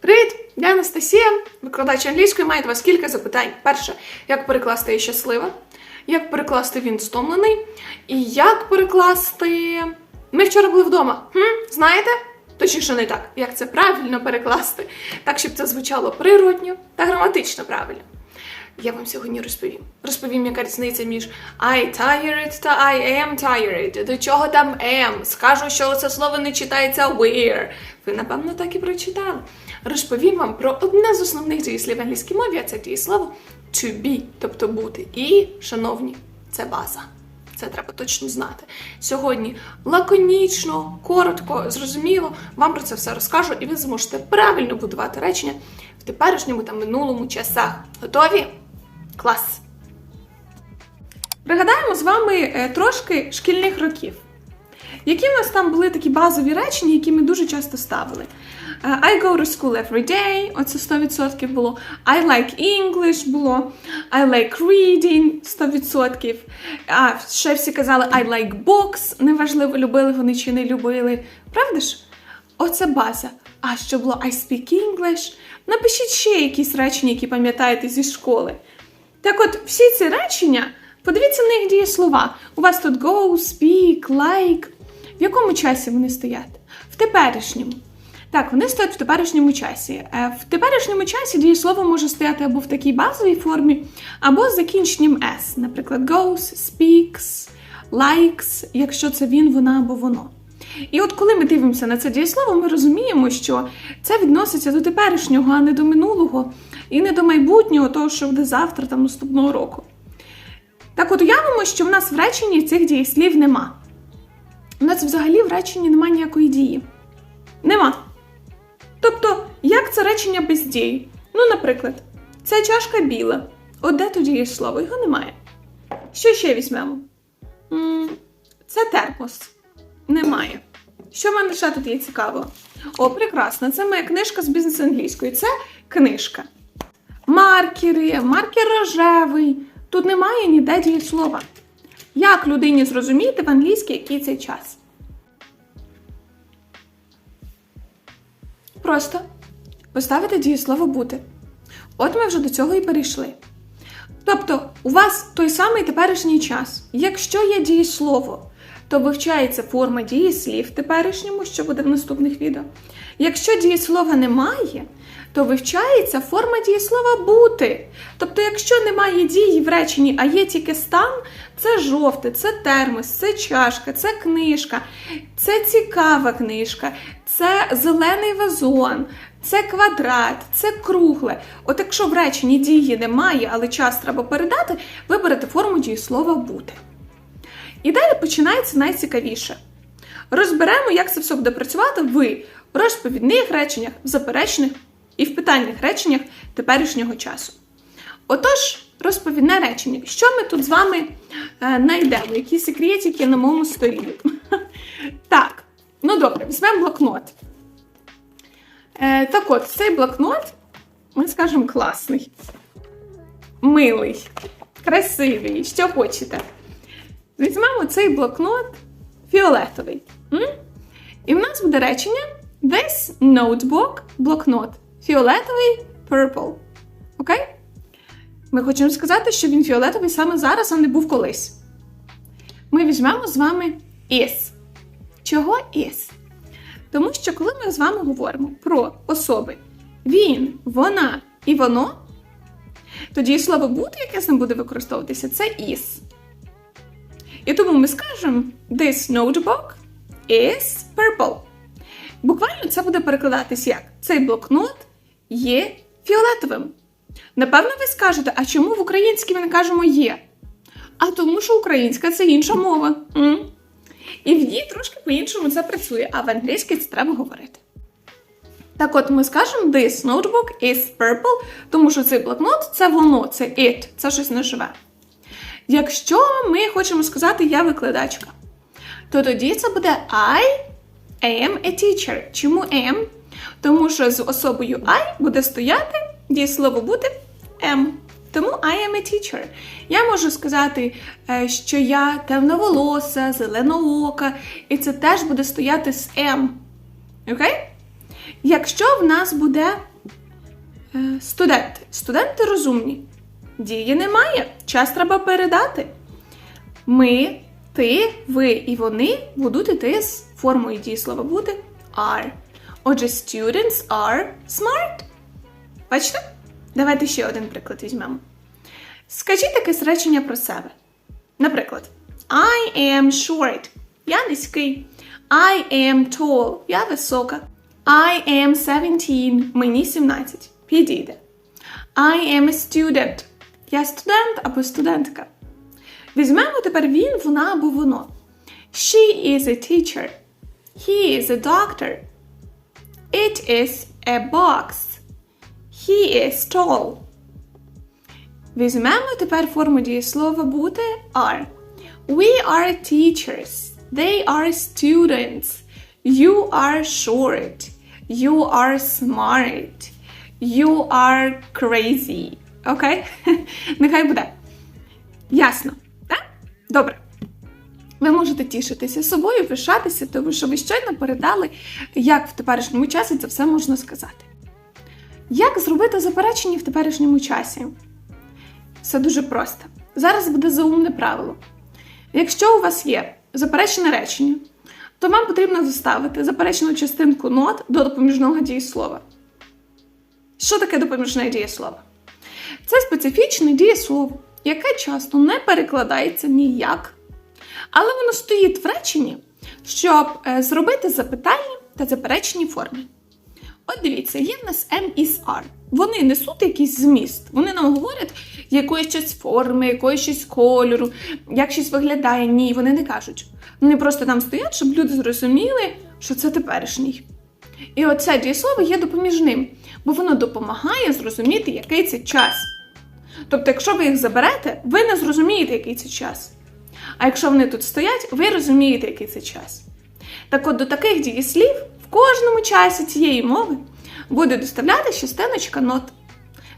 Привіт! Я Анастасія, викладач англійської, маю до вас кілька запитань. Перше, як перекласти я щаслива, як перекласти він стомлений, і як перекласти. Ми вчора були вдома. Хм? Знаєте? Точніше, не так. Як це правильно перекласти, так, щоб це звучало природньо та граматично правильно. Я вам сьогодні розповім. Розповім, яка різниця між I tired та I am tired. До чого там am? Скажу, що це слово не читається where. Ви, напевно, так і прочитали. Розповім вам про одне з основних дієслів в англійській мові, а це дієслово to be, тобто бути. І, шановні, це база. Це треба точно знати. Сьогодні лаконічно, коротко, зрозуміло, вам про це все розкажу, і ви зможете правильно будувати речення в теперішньому та минулому часах. Готові? Клас! Пригадаємо з вами е, трошки шкільних років. Які в нас там були такі базові речення, які ми дуже часто ставили? Е, I go to school every day, оце 100% було. I like English було. I like reading 100%. А ще всі казали I like books, неважливо, любили вони чи не любили. Правда ж? Оце база. А що було I speak English? Напишіть ще якісь речення, які пам'ятаєте зі школи. Так от, всі ці речення, подивіться на них дієслова. У вас тут go, speak, like. В якому часі вони стоять? В теперішньому. Так, вони стоять в теперішньому часі. Е, В теперішньому часі дієслово може стояти або в такій базовій формі, або з закінченням S. Наприклад, goes, speaks, likes, якщо це він, вона або воно. І от коли ми дивимося на це дієслово, ми розуміємо, що це відноситься до теперішнього, а не до минулого, і не до майбутнього, того, що буде завтра там наступного року. Так от уявимо, що в нас в реченні цих дієслів нема. У нас взагалі в реченні немає ніякої дії. Нема. Тобто, як це речення без дії? Ну, наприклад, ця чашка біла. От де тоді є слово? Його немає. Що ще візьмемо? Це термос. Немає. Що в мене ще тут є цікаво? О, прекрасно, це моя книжка з бізнес англійської. Це книжка. Маркери, маркер рожевий. Тут немає ніде дієслова. Як людині зрозуміти в англійській який цей час? Просто поставити дієслово бути. От ми вже до цього і перейшли. Тобто, у вас той самий теперішній час. Якщо є дієслово, то вивчається форма дієслів теперішньому, що буде в наступних відео. Якщо дієслова немає, то вивчається форма дієслова бути. Тобто, якщо немає дії в реченні, а є тільки стан, це жовте, це термос, це чашка, це книжка, це цікава книжка, це зелений вазон, це квадрат, це кругле. От якщо в реченні дії немає, але час треба передати, ви берете форму дієслова бути. І далі починається найцікавіше. Розберемо, як це все буде працювати в розповідних реченнях, в заперечних і в питальних реченнях теперішнього часу. Отож, розповідне речення. Що ми тут з вами е, знайдемо? Які секретики на моєму столі? Так, ну добре, візьмемо блокнот. Е, так от, цей блокнот, ми скажемо, класний, милий, красивий, що хочете. Візьмемо цей блокнот фіолетовий. І в нас буде речення This notebook, блокнот, фіолетовий purple. Окей? Ми хочемо сказати, що він фіолетовий саме зараз, а не був колись. Ми візьмемо з вами is. Чого is? Тому що коли ми з вами говоримо про особи він, вона і воно, тоді слово бути, яке з ним буде використовуватися, це is. І тому ми скажемо This notebook is purple. Буквально це буде перекладатись як цей блокнот є фіолетовим. Напевно, ви скажете, а чому в українській ми не кажемо є? А тому, що українська це інша мова. М? І в ній трошки по-іншому це працює, а в англійській це треба говорити. Так от ми скажемо This notebook is purple, тому що цей блокнот це воно, це it, це щось неживе. Якщо ми хочемо сказати я викладачка, то тоді це буде I am a teacher. Чому am? Тому що з особою I буде стояти дієслово бути am. Тому I am a teacher. Я можу сказати, е, що я темноволоса, зеленоока, і це теж буде стояти з am. Окей? Якщо в нас буде Е, Студенти. Студенти розумні. Дії немає. Час треба передати. Ми, ти, ви і вони будуть іти з формою дієслова бути are. Отже, students are smart. Бачите? Давайте ще один приклад візьмемо. Скажіть якесь речення про себе. Наприклад, I am short. Я низький. I am tall. Я висока. I am 17. Мені 17. Підійде. I am a student. Я студент або студентка. Візьмемо тепер він, вона або воно. She is a teacher. He is a doctor. It is a box. He is tall. Візьмемо тепер форму дієслова бути are. We are teachers. They are students. You are short. You are smart. You are crazy. Окей? Нехай буде. Ясно. Так? Добре. Ви можете тішитися собою, пишатися, тому що ви щойно передали, як в теперішньому часі це все можна сказати. Як зробити заперечення в теперішньому часі? Все дуже просто. Зараз буде заумне правило. Якщо у вас є заперечене речення, то вам потрібно заставити заперечену частинку not до допоміжного дієслова. Що таке допоміжне дієслово? Це специфічне дієслово, яке часто не перекладається ніяк. Але воно стоїть в реченні, щоб е, зробити запитальні та заперечені форми. От дивіться, є в нас M is R. Вони несуть якийсь зміст. Вони нам говорять якоїсь щось форми, якоїсь кольору, як щось виглядає. Ні, вони не кажуть. Вони просто там стоять, щоб люди зрозуміли, що це теперішній. І оце дієслово є допоміжним, бо воно допомагає зрозуміти, який це час. Тобто, якщо ви їх заберете, ви не зрозумієте, який це час. А якщо вони тут стоять, ви розумієте, який це час. Так от до таких дієслів в кожному часі цієї мови буде доставляти частиночка not.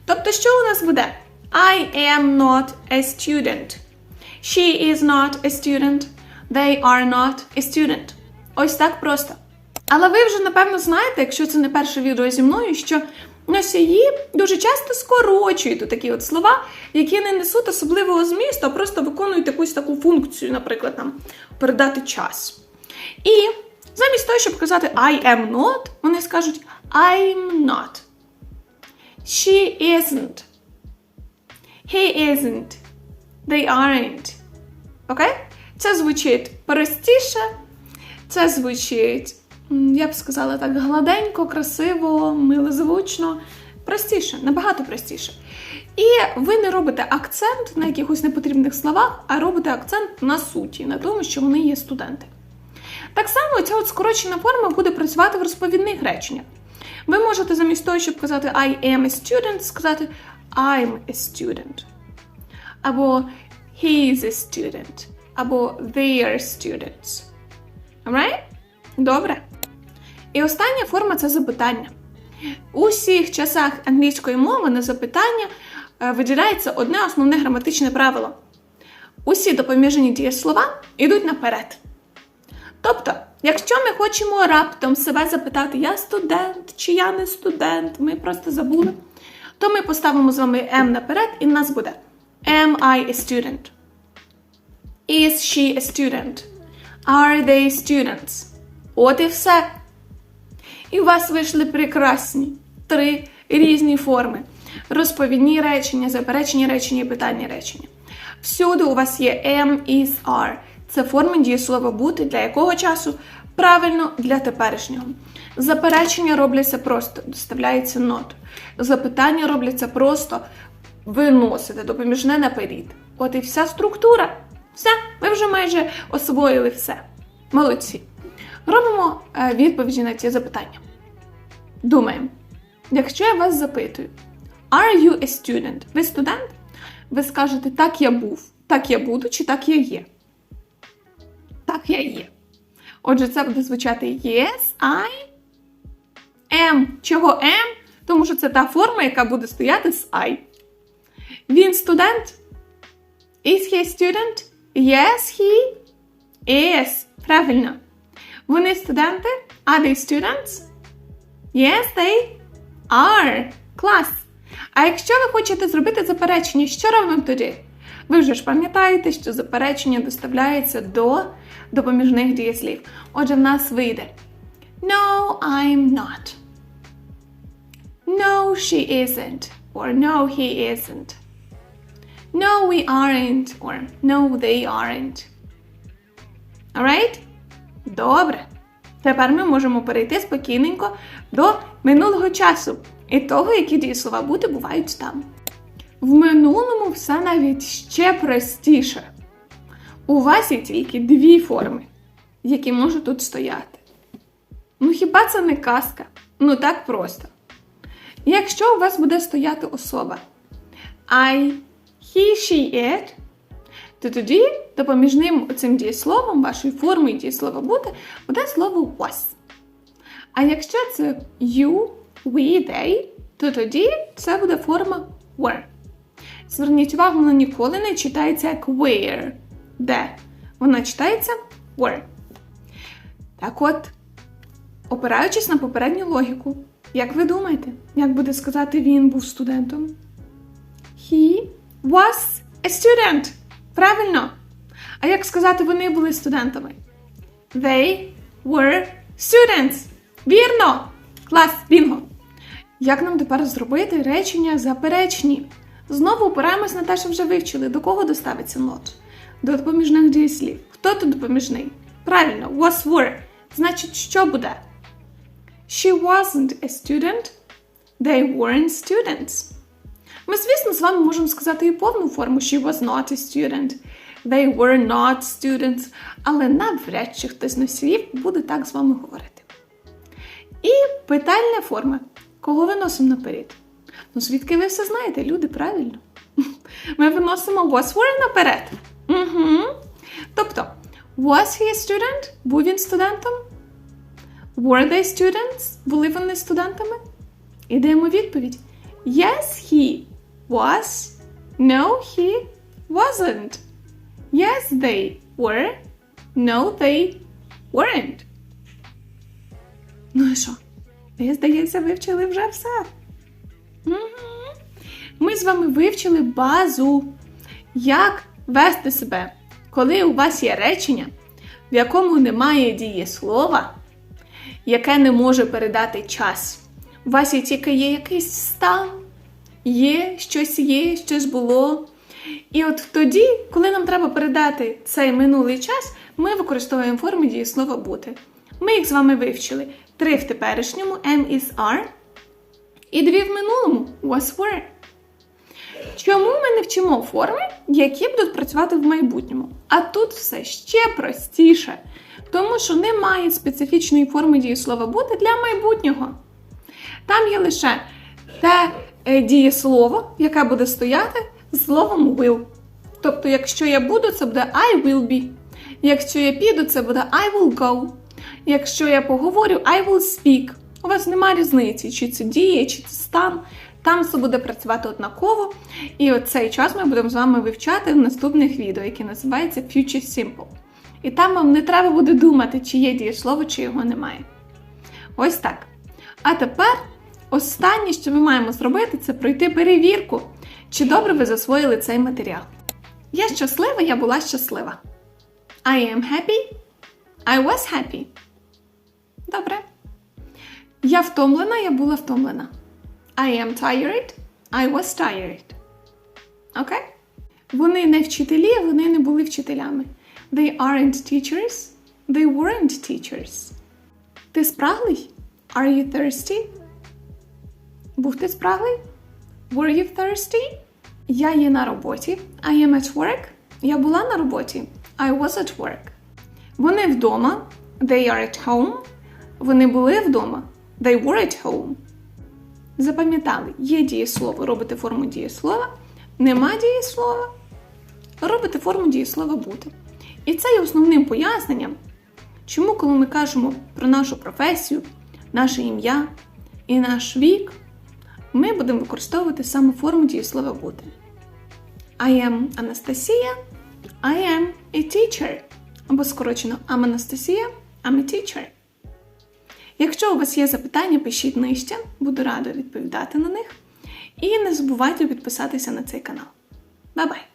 Тобто, що у нас буде? I am not a student. She is not a student. They are not a student. Ось так просто. Але ви вже напевно знаєте, якщо це не перше відео зі мною, що носії дуже часто скорочують такі от слова, які не несуть особливого змісту, а просто виконують якусь таку функцію, наприклад, там передати час. І замість того, щоб казати I am not, вони скажуть I'm not. She isn't. He isn't. They aren't. Окей? Це звучить простіше, це звучить, я б сказала так, гладенько, красиво, милозвучно. Простіше, набагато простіше. І ви не робите акцент на якихось непотрібних словах, а робите акцент на суті, на тому, що вони є студенти. Так само ця от скорочена форма буде працювати в розповідних реченнях. Ви можете замість того, щоб казати I am a student, сказати I'm a student. Або he is a student. Або they are students. Alright? Добре. І остання форма це запитання. У всіх часах англійської мови на запитання е, виділяється одне основне граматичне правило. Усі допоміжені дієслова йдуть наперед. Тобто, якщо ми хочемо раптом себе запитати, я студент чи я не студент, ми просто забули, то ми поставимо з вами M наперед, і в нас буде Am I a student? Is she a student? Are they students? От і все. І у вас вийшли прекрасні три різні форми: розповідні речення, заперечені речення і питальні речення. Всюди у вас є am, is, are. Це форми дієслова бути для якого часу? Правильно, для теперішнього. Заперечення робляться просто, доставляється not. Запитання робляться просто виносите допоміжне наперед. От і вся структура. Все, ви вже майже освоїли все. Молодці. Робимо е, відповіді на ці запитання. Думаємо. Якщо я вас запитую, Are you a student? Ви студент? Ви скажете, так я був, так я буду, чи так я є? Так я є. Отже, це буде звучати Yes, I am. Чого am? Тому що це та форма, яка буде стояти з I. Він студент? Is he a student? Yes, he is. Правильно. Вони студенти? Are they students? Yes, they are. Клас! А якщо ви хочете зробити заперечення, що робимо тоді? Ви вже ж пам'ятаєте, що заперечення доставляється до допоміжних дієслів. Отже, в нас вийде No, I'm not. No, she isn't. Or no, he isn't. No, we aren't. Or no, they aren't. Alright? Добре. Тепер ми можемо перейти спокійненько до минулого часу і того, які дієслова бути бувають там. В минулому все навіть ще простіше. У вас є тільки дві форми, які можуть тут стояти. Ну хіба це не казка? Ну так просто. Якщо у вас буде стояти особа I, he, she, it, то тоді допоміжним цим дієсловом, вашою формою дієслова бути, буде слово was. А якщо це you, we, they, то тоді це буде форма were. Зверніть увагу, вона ніколи не читається як where, де. Вона читається were. Так от, опираючись на попередню логіку, як ви думаєте, як буде сказати він був студентом? He was a student. Правильно. А як сказати, вони були студентами? They were students. Вірно! Клас, бінго! Як нам тепер зробити речення заперечні? Знову опираємось на те, що вже вивчили. До кого доставиться not? До допоміжних дієслів. Хто тут допоміжний? Правильно, was were. Значить, що буде? She wasn't a student. They weren't students. Ми, звісно, з вами можемо сказати і повну форму She was not a student. They were not students. Але навряд чи хтось з носіїв буде так з вами говорити. І питальна форма. Кого виносимо наперед? Ну, звідки ви все знаєте, люди, правильно? Ми виносимо was were наперед. Угу. Тобто, was he a student? Був він студентом? Were they students? Були вони студентами? І даємо відповідь. Yes, he was. No, he wasn't. Yes, they were. No, they weren't. Ну і що? Ви, здається, вивчили вже все. Ми з вами вивчили базу, як вести себе, коли у вас є речення, в якому немає дієслова, яке не може передати час. У вас є тільки є якийсь стан, є щось є, щось було. І от тоді, коли нам треба передати цей минулий час, ми використовуємо форми дієслова бути. Ми їх з вами вивчили. Три в теперішньому M is are, і дві в минулому was were. Чому ми не вчимо форми, які будуть працювати в майбутньому? А тут все ще простіше, тому що немає специфічної форми дієслова бути для майбутнього. Там є лише те дієслово, яке буде стояти з словом will. Тобто, якщо я буду, це буде I will be. Якщо я піду, це буде I will go. Якщо я поговорю, I will speak. У вас немає різниці, чи це діє, чи це стан. Там все буде працювати однаково. І от цей час ми будемо з вами вивчати в наступних відео, яке називається Future Simple. І там вам не треба буде думати, чи є дієслово, чи його немає. Ось так. А тепер останнє, що ми маємо зробити, це пройти перевірку, чи добре ви засвоїли цей матеріал. Я щаслива, я була щаслива. I am happy. I was happy. Добре. Я втомлена, я була втомлена. I am tired. I was tired. Окей? Вони не вчителі, вони не були вчителями. They aren't teachers. They weren't teachers. Ти спраглий? Are you thirsty? Був ти спраглий? Were you thirsty? Я є на роботі. I am at work. Я була на роботі. I was at work. Вони вдома. They are at home. Вони були вдома. They were at home. Запам'ятали, є дієслово, робите форму дієслова. Нема дієслова. Робите форму дієслова бути. І це є основним поясненням, чому, коли ми кажемо про нашу професію, наше ім'я і наш вік, ми будемо використовувати саме форму дієслова бути. I am Анастасія. I am a teacher. Або скорочено I'm Анастасія, I'm a teacher. Якщо у вас є запитання, пишіть нижче, буду рада відповідати на них. І не забувайте підписатися на цей канал. Бай-бай!